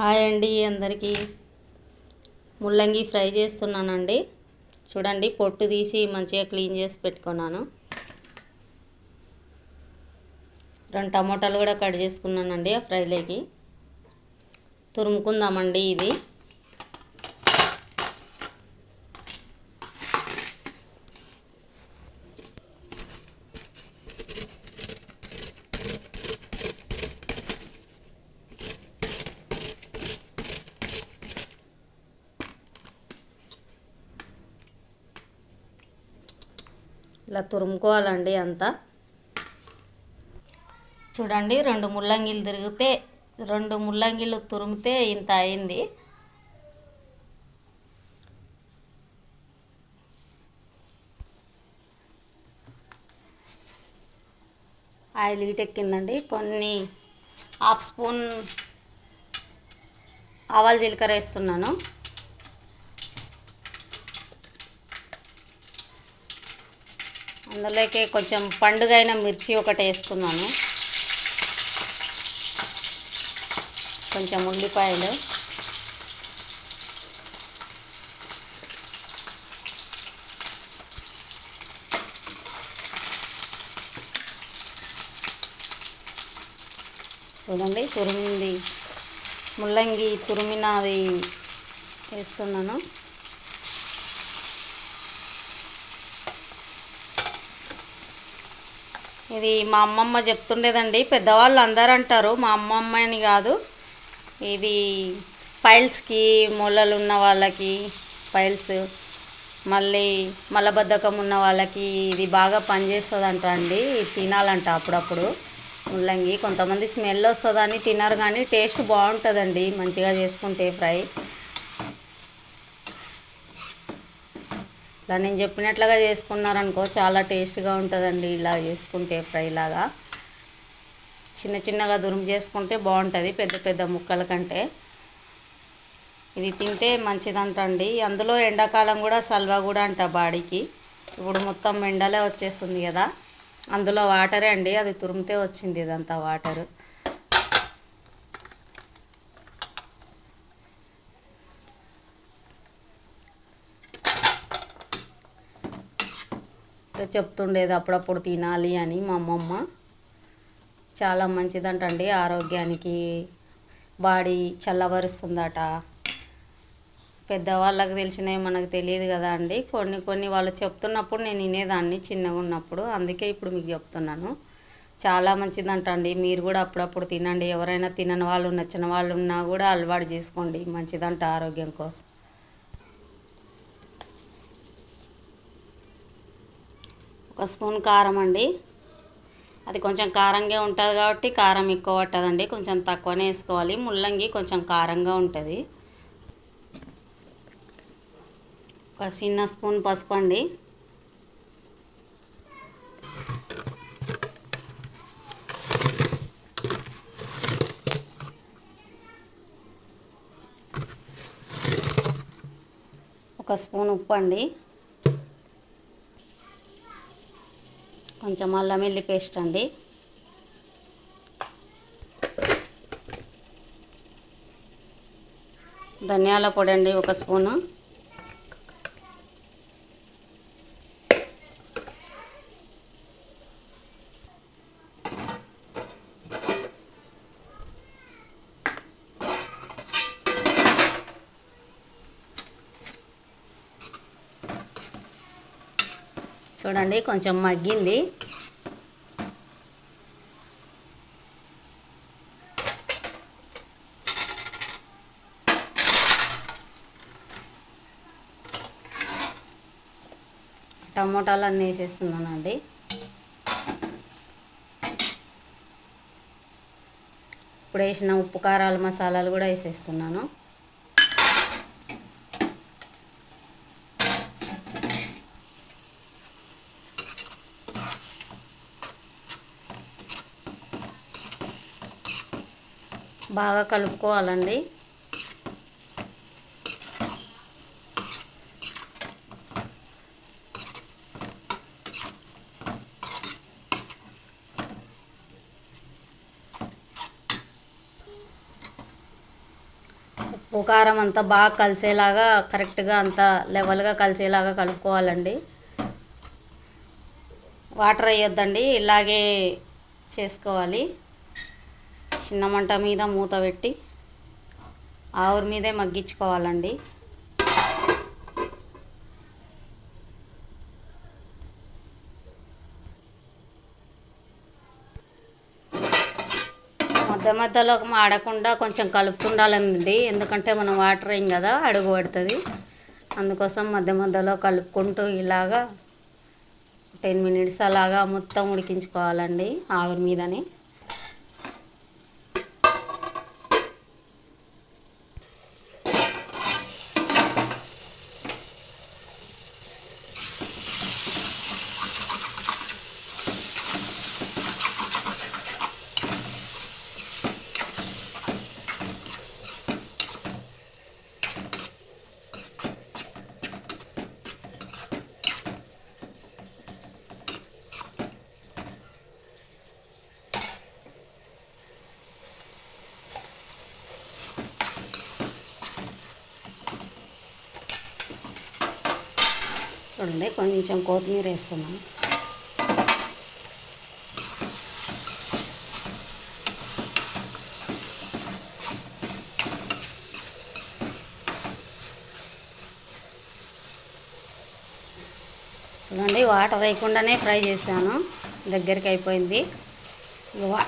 Hi అండి అందరికీ. ముల్లంగి ఫ్రై చేస్తున్నానండి. చూడండి పొట్టు తీసి మంచిగా క్లీన్ చేసి పెట్టుకున్నాను. రెండు టమోటాలు కూడా కట్ చేసుకున్నానండి ఆ ఫ్రైలోకి. తురుముకుందామండి ఇది. ఇలా తురుముకోవాలండి అంతా. చూడండి రెండు ముల్లంగిలు తిరిగితే రెండు ముల్లంగిలు తురిమితే ఇంత అయింది. ఆయిల్ ఎక్కిందండి. కొన్ని హాఫ్ స్పూన్ ఆవాల జీలకర్ర వేస్తున్నాను. అందులోకి కొంచెం పండుగైన మిర్చి ఒకటి వేస్తున్నాను కొంచెం ఉల్లిపాయలు. చూడండి తురిమింది. ముల్లంగి తురిమినది వేస్తున్నాను. ఇది మా అమ్మమ్మ చెప్తుండేదండి. పెద్దవాళ్ళు అందరూ అంటారు మా అమ్మమ్మ అని కాదు. ఇది పైల్స్కి మూలలు ఉన్న వాళ్ళకి పైల్స్ మళ్ళీ మలబద్ధకం ఉన్న వాళ్ళకి ఇది బాగా పనిచేస్తుందంట అండి. ఇది తినాలంట అప్పుడప్పుడు. ముల్లంగి కొంతమంది స్మెల్ వస్తుందని తినరు కానీ టేస్ట్ బాగుంటుందండి. మంచిగా చేసుకుంటే ఫ్రై. ఇలా నేను చెప్పినట్లుగా చేసుకున్నారనుకో చాలా టేస్ట్గా ఉంటుందండి ఇలా చేసుకుంటే ఫ్రై లాగా. చిన్న చిన్నగా దురుము చేసుకుంటే బాగుంటుంది పెద్ద పెద్ద ముక్కల కంటే. ఇది తింటే మంచిదంటండి అందులో ఎండాకాలం కూడా సల్వా కూడా అంట బాడీకి. ఇప్పుడు మొత్తం ఎండలే వచ్చేస్తుంది కదా. అందులో వాటరే అండి అది తురిమితే వచ్చింది ఇదంతా వాటరు. చెప్తుండేది అప్పుడప్పుడు తినాలి అని మా అమ్మమ్మ. చాలా మంచిదంటండి ఆరోగ్యానికి. బాడీ చల్లబరుస్తుందట. పెద్దవాళ్ళకి తెలిసినవి మనకు తెలియదు కదా అండి. కొన్ని కొన్ని వాళ్ళు చెప్తున్నప్పుడు నేను వినేదాన్ని చిన్నగా ఉన్నప్పుడు. అందుకే ఇప్పుడు మీకు చెప్తున్నాను. చాలా మంచిదంటండి. మీరు కూడా అప్పుడప్పుడు తినండి. ఎవరైనా తినని వాళ్ళు నచ్చిన వాళ్ళు ఉన్నా కూడా అలవాటు చేసుకోండి. మంచిదంట ఆరోగ్యం కోసం. ఒక స్పూన్ కారం అండి. అది కొంచెం కారంగా ఉంటుంది కాబట్టి కారం ఎక్కువ పట్టదండి. కొంచెం తక్కువనే వేసుకోవాలి. ముల్లంగి కొంచెం కారంగా ఉంటుంది. ఒక చిన్న స్పూన్ పసుపు అండి. ఒక స్పూన్ ఉప్పు అండి. కొంచెం అల్లం వెల్లి పేస్ట్ అండి. ధనియాల పొడి అండి ఒక స్పూను. చూడండి కొంచెం మగ్గింది. టమోటాలు అన్నీ వేసేస్తున్నానండి. ఇప్పుడు వేసిన ఉప్పు కారాలు మసాలాలు కూడా వేసేస్తున్నాను. బాగా కలుపుకోవాలండి. ఉప్పు కారం అంతా బాగా కలిసేలాగా కరెక్ట్గా అంతా లెవెల్గా కలిసేలాగా కలుపుకోవాలండి. వాటర్ వేయొద్దండి ఇలాగే చేసుకోవాలి. చిన్న మంట మీద మూత పెట్టి ఆవురి మీదే మగ్గించుకోవాలండి. మధ్య మధ్యలో ఆడకుండా కొంచెం కలుపుకుండాలండి ఎందుకంటే మనం వాటర్ ఏం కదా అడుగు పడుతుంది. అందుకోసం మధ్య మధ్యలో కలుపుకుంటూ ఇలాగా టెన్ మినిట్స్ అలాగా మొత్తం ఉడికించుకోవాలండి ఆవిరి మీదనే. చూడండి కొంచెం కొత్తిమీర వేస్తున్నాం. చూడండి వాటర్ వేయకుండానే ఫ్రై చేశాను. దగ్గరికి అయిపోయింది. వా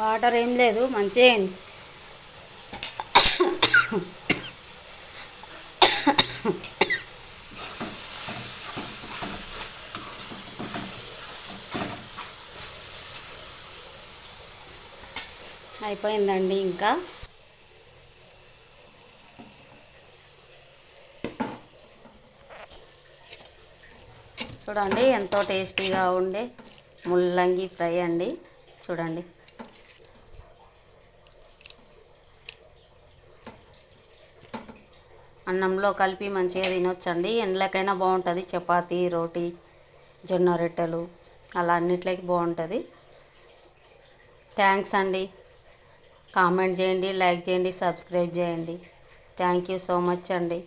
వాటర్ ఏం లేదు మంచిగా అయింది. అయిపోయిందండి ఇంకా. చూడండి ఎంతో టేస్టీగా ఉండే ముల్లంగి ఫ్రై అండి. చూడండి. అన్నంలో కలిపి మంచిగా తినొచ్చండి. ఎండ్లకైనా బాగుంటుంది. చపాతి రోటీ జొన్న రొట్టెలు అలా అన్నిట్లకి బాగుంటుంది. థ్యాంక్స్ అండి. కామెంట్ చేయండి లైక్ చేయండి సబ్స్క్రైబ్ చేయండి. థ్యాంక్ యూ సో మచ్ అండి.